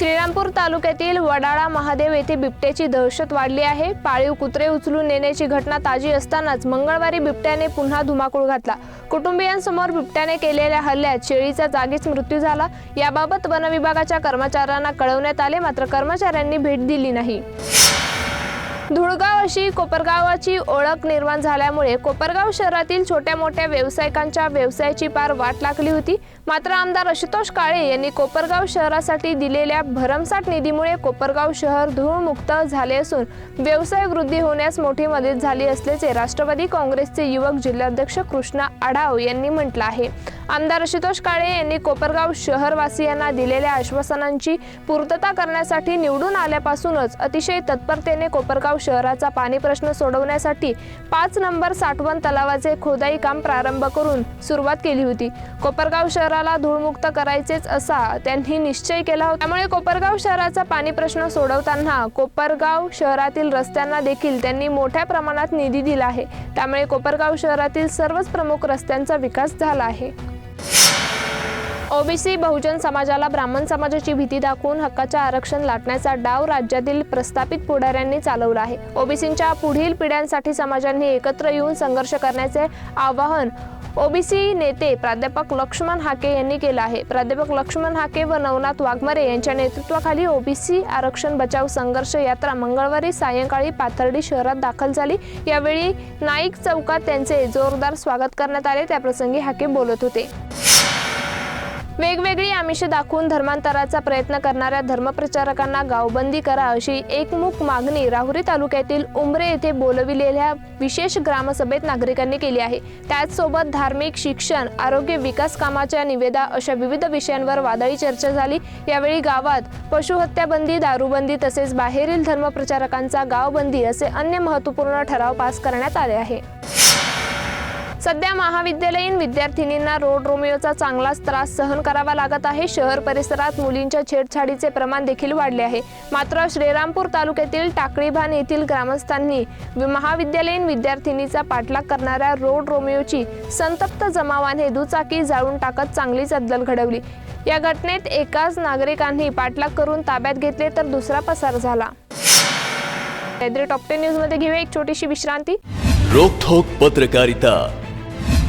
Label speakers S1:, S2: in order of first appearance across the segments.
S1: श्रीरामपूर तालुक्यातील वडाळा महादेव येथे बिबट्याची दहशत वाढली आहे. पाळीव कुत्रे उचलून नेण्याची घटना ताजी असतानाच मंगळवारी बिबट्याने पुन्हा धुमाकूळ घातला. कुटुंबियांसमोर बिबट्याने केलेल्या हल्ल्यात शेळीचा जागीच मृत्यू झाला. याबाबत वनविभागाच्या कर्मचाऱ्यांना कळवण्यात आले मात्र कर्मचाऱ्यांनी भेट दिली नाही. धुळगाव अशी कोपरगावाची ओळख निर्माण झाल्यामुळे कोपरगाव शहरातील छोट्या मोठ्या व्यावसायिकांच्या व्यवसायाची पार वाट लागली होती. मात्र आमदार आशुतोष काळे यांनी कोपरगाव शहरासाठी दिलेल्या भरमसाठ निधीमुळे कोपरगाव शहर धूळमुक्त झाले असून व्यवसाय वृद्धी होण्यास मोठी मदत झाली असल्याचे राष्ट्रवादी काँग्रेसचे युवक जिल्हाध्यक्ष कृष्णा आढाव यांनी म्हटलं आहे. आमदार आशुतोष काळे यांनी कोपरगाव शहरवासियांना दिलेल्या आश्वासनांची पूर्तता करण्यासाठी निवडून आल्यापासूनच अतिशय तत्परतेने कोपरगाव शहराचा पाणी प्रश्न सोडवण्यासाठी पाच नंबर साठवण तलावाचे खोदाई काम प्रारंभ करून सुरुवात केली होती. कोपरगाव शहराला धूळमुक्त करायचेच असा त्यांनी निश्चय केला होता. त्यामुळे कोपरगाव शहराचा पाणी प्रश्न सोडवताना कोपरगाव शहरातील रस्त्यांना देखील त्यांनी मोठ्या प्रमाणात निधी दिला आहे. त्यामुळे कोपरगाव शहरातील सर्वच प्रमुख रस्त्यांचा विकास झाला आहे. ओबीसी बहुजन समाजाला ब्राह्मण समाजाची भीती दाखवून हक्काचे आरक्षण लाटण्याचा डाव राज्यातील प्रस्थापित पुढाऱ्यांनी चालवला आहे. ओबीसींच्या पुढील पिढ्यांसाठी समाजांनी एकत्र येऊन संघर्ष करण्याचे आवाहन ओबीसी नेते प्राध्यापक लक्ष्मण हाके यांनी केलं आहे. प्राध्यापक लक्ष्मण हाके व नवनाथ वाघमारे यांच्या नेतृत्वाखाली ओबीसी आरक्षण बचाव संघर्ष यात्रा मंगळवारी सायंकाळी पाथर्डी शहरात दाखल झाली. यावेळी नाईक चौकात त्यांचे जोरदार स्वागत करण्यात आले. त्याप्रसंगी हाके बोलत होते. वेगवेगळी आमिषे दाखवून धर्मांतराचा प्रयत्न करणाऱ्या धर्मप्रचारकांना गावबंदी करा अशी एकमुख मागणी राहुरी तालुक्यातील उमरे येथे बोलविलेल्या विशेष ग्रामसभेत नागरिकांनी केली आहे. त्याचसोबत धार्मिक शिक्षण आरोग्य विकास कामाच्या निवेदा अशा विविध विषयांवर वादळी चर्चा झाली. यावेळी गावात पशुहत्याबंदी दारूबंदी तसेच बाहेरील धर्मप्रचारकांचा गावबंदी असे अन्य महत्त्वपूर्ण ठराव पास करण्यात आले आहे. सध्या महाविद्यालयीन विद्यार्थिनींना रोड रोमिओचा चांगलाच त्रास सहन करावा लागत आहे. शहर परिसरात मुलींच्या छेडछाडीचे प्रमाण देखील वाढले आहे. मात्र श्रीरामपूर तालुक्यातील टाकळीभान येथील ग्रामस्थांनी महाविद्यालयीन विद्यार्थिनीचा पाठलाग करणाऱ्या रोड रोमिओची संतप्त जमावाने दुचाकी जाळून टाकत चांगलीच अद्दल घडवली. या घटनेत एकाच नागरिकांनी पाठलाग करून ताब्यात घेतले तर दुसरा पसार झाला. टॉप टेन न्यूजमध्ये घेऊया एक छोटीशी विश्रांती.
S2: रोखोक पत्रकारिता.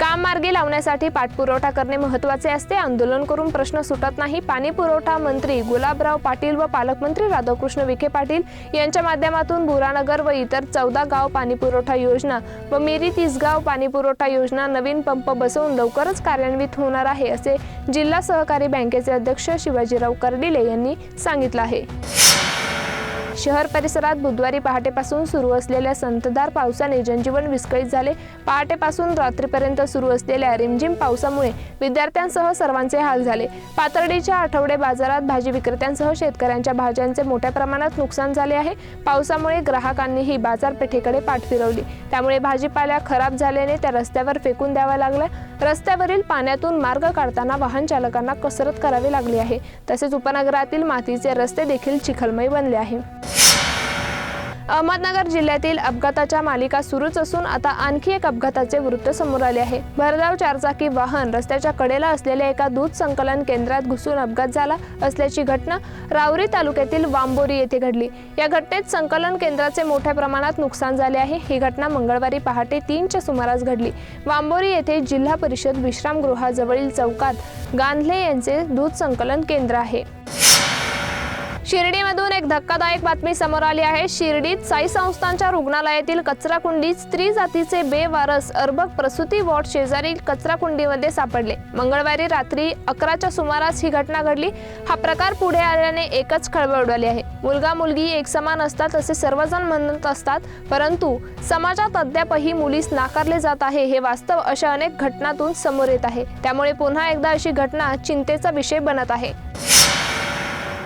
S1: काम मार्गी लावण्यासाठी पाठपुरवठा करणे महत्त्वाचे असते. आंदोलन करून प्रश्न सुटत नाही. पाणी पुरवठा मंत्री गुलाबराव पाटील व पालकमंत्री राधाकृष्ण विखे पाटील यांच्या माध्यमातून बुरानगर व इतर चौदा गाव पाणी पुरवठा योजना व मेरी तीसगाव पाणी पुरवठा योजना नवीन पंप बसवून लवकरच कार्यान्वित होणार आहे असे जिल्हा सहकारी बँकेचे अध्यक्ष शिवाजीराव कर्डिले यांनी सांगितलं आहे. शहर परिसरात बुधवारी पहाटेपासून सुरू असलेल्या संततधार पावसाने जनजीवन विस्कळीत झाले. पहाटेपासून रात्रीपर्यंत सुरू असलेल्या रिमझिम पावसामुळे विद्यार्थ्यांसह सर्वांचे हाल झाले. पातर्डीच्या आठवडे बाजारात भाजी विक्रेत्यांसह शेतकऱ्यांच्या भाज्यांचे मोठ्या प्रमाणात नुकसान झाले आहे. पावसामुळे ग्राहकांनीही बाजारपेठेकडे पाठ फिरवली. त्यामुळे भाजीपाल्या खराब झाल्याने त्या रस्त्यावर फेकून द्याव्या लागल्या. रस्त्यावरील पाण्यातून मार्ग काढताना वाहन चालकांना कसरत करावी लागली आहे. तसेच उपनगरातील मातीचे रस्ते देखील चिखलमय बनले आहे. अहमदनगर जिल्ह्यातील अपघाताच्या मालिका सुरूच असून आता आणखी एक अपघाताचे वृत्त समोर आले आहे. भरधाव चारचाकी वाहन रस्त्याच्या कडेला असलेल्या एका दूध संकलन केंद्रात घुसून अपघात झाला असल्याची घटना रावरी तालुक्यातील वांबोरी येथे घडली. या घटनेत संकलन केंद्राचे मोठ्या प्रमाणात नुकसान झाले आहे. ही घटना मंगळवारी पहाटे तीनच्या सुमारास घडली. वांबोरी येथे जिल्हा परिषद विश्रामगृहाजवळील चौकात गांधले यांचे दूध संकलन केंद्र आहे. शिर्डीमधून एक धक्कादायक बातमी समोर आली आहे. शिर्डीत साई संस्थांच्या रुग्णालयातील कचराकुंडीत स्त्री जातीचे बेवारस अर्भक प्रसूती वॉर्ड शेजारील कचराकुंडीमध्ये सापडले. मंगळवारी रात्री अकराच्या सुमारास ही घटना घडली. हा प्रकार पुढे आल्याने एकच खळबळ उडाली आहे. मुलगा मुलगी एक समान असतात असे सर्वजण म्हणत असतात परंतु समाजात अद्यापही मुलीस नाकारले जात आहे हे वास्तव अशा अनेक घटनातून समोर येत आहे. त्यामुळे पुन्हा एकदा अशी घटना चिंतेचा विषय बनत आहे.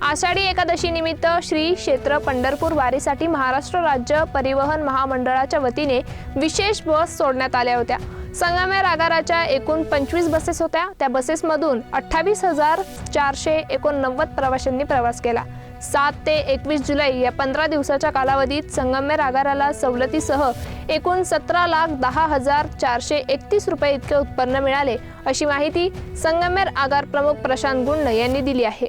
S1: आषाढी एकादशी निमित्त श्री क्षेत्र पंढरपूर वारीसाठी महाराष्ट्र राज्य परिवहन महामंडळाच्या वतीने विशेष बस सोडण्यात आल्या होत्या. संगमेर आगाराच्या एकूण पंचवीस बसेस होत्या. त्या बसेसमधून अठ्ठावीस हजार चारशे एकोणनव्वद प्रवाशांनी प्रवास केला. सात ते एकवीस जुलै या पंधरा दिवसाच्या कालावधीत संगमेर आगाराला सवलतीसह एकूण सतरा लाख दहा हजार चारशे एकतीस रुपये इतके उत्पन्न मिळाले अशी माहिती संगमेर आगार प्रमुख प्रशांत गुंड यांनी दिली आहे.